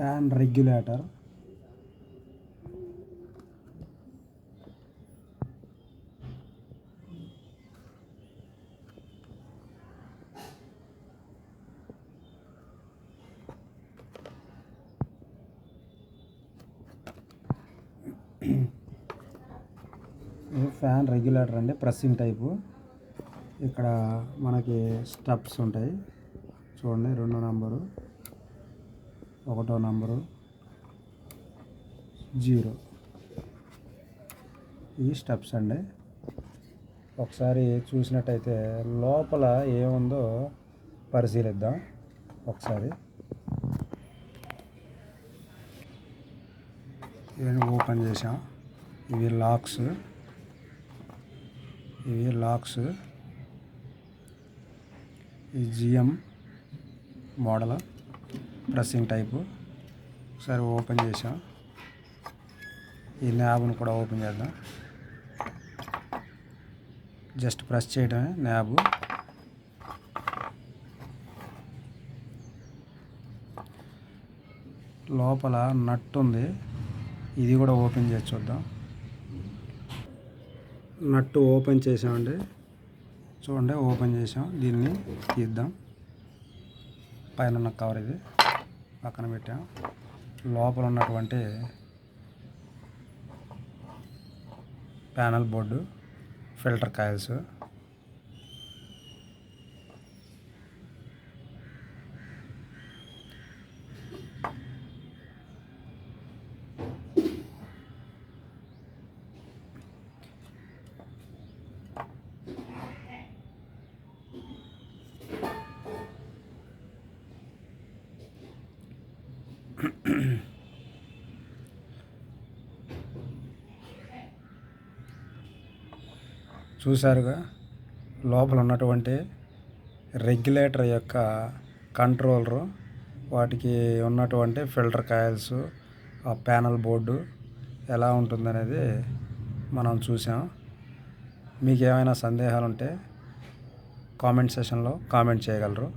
Fan regulator fan regulator అండి pressing type ఇక్కడ మనకి స్టెప్స్ ఉంటాయి. చూడండి రెండో నంబరు ఒకటో నంబరు. జీరో. ఈ స్టెప్స్ అండి. ఒకసారి చూసినట్టయితే లోపల ఏముందో పరిశీలిద్దాం. ఒకసారి. ఇవన్నీ ఓపెన్ చేసాం ఇవి లాక్స్. ఇవి లాక్స్. ఈ జిఎం మోడల్. ప్రెస్సింగ్ టైపు ఒకసారి ఓపెన్ చేసాం ఈ న్యాబ్ను కూడా ఓపెన్ చేద్దాం. జస్ట్ ప్రెస్ చేయడమే న్యాబు లోపల నట్ ఉంది. ఇది కూడా ఓపెన్ చేసి చూద్దాం. నట్టు ఓపెన్ చేసామండి చూడండి ఓపెన్ చేసాం దీన్ని తీద్దాం. పైన ఉన్న కవర్ ఇది. పక్కన పెట్టాం. లోపల ఉన్నటువంటి ప్యానల్ బోర్డు ఫిల్టర్ కాయిల్స్. చూశారుగా లోపల ఉన్నటువంటి రెగ్యులేటర్ యొక్క కంట్రోలరు వాటికి ఉన్నటువంటి ఫిల్టర్ కాయిల్స్ ఆ ప్యానల్ బోర్డు ఎలా ఉంటుందనేది మనం చూసాం మీకు ఏమైనా సందేహాలు ఉంటే కామెంట్ సెషన్లో కామెంట్ చేయగలరు.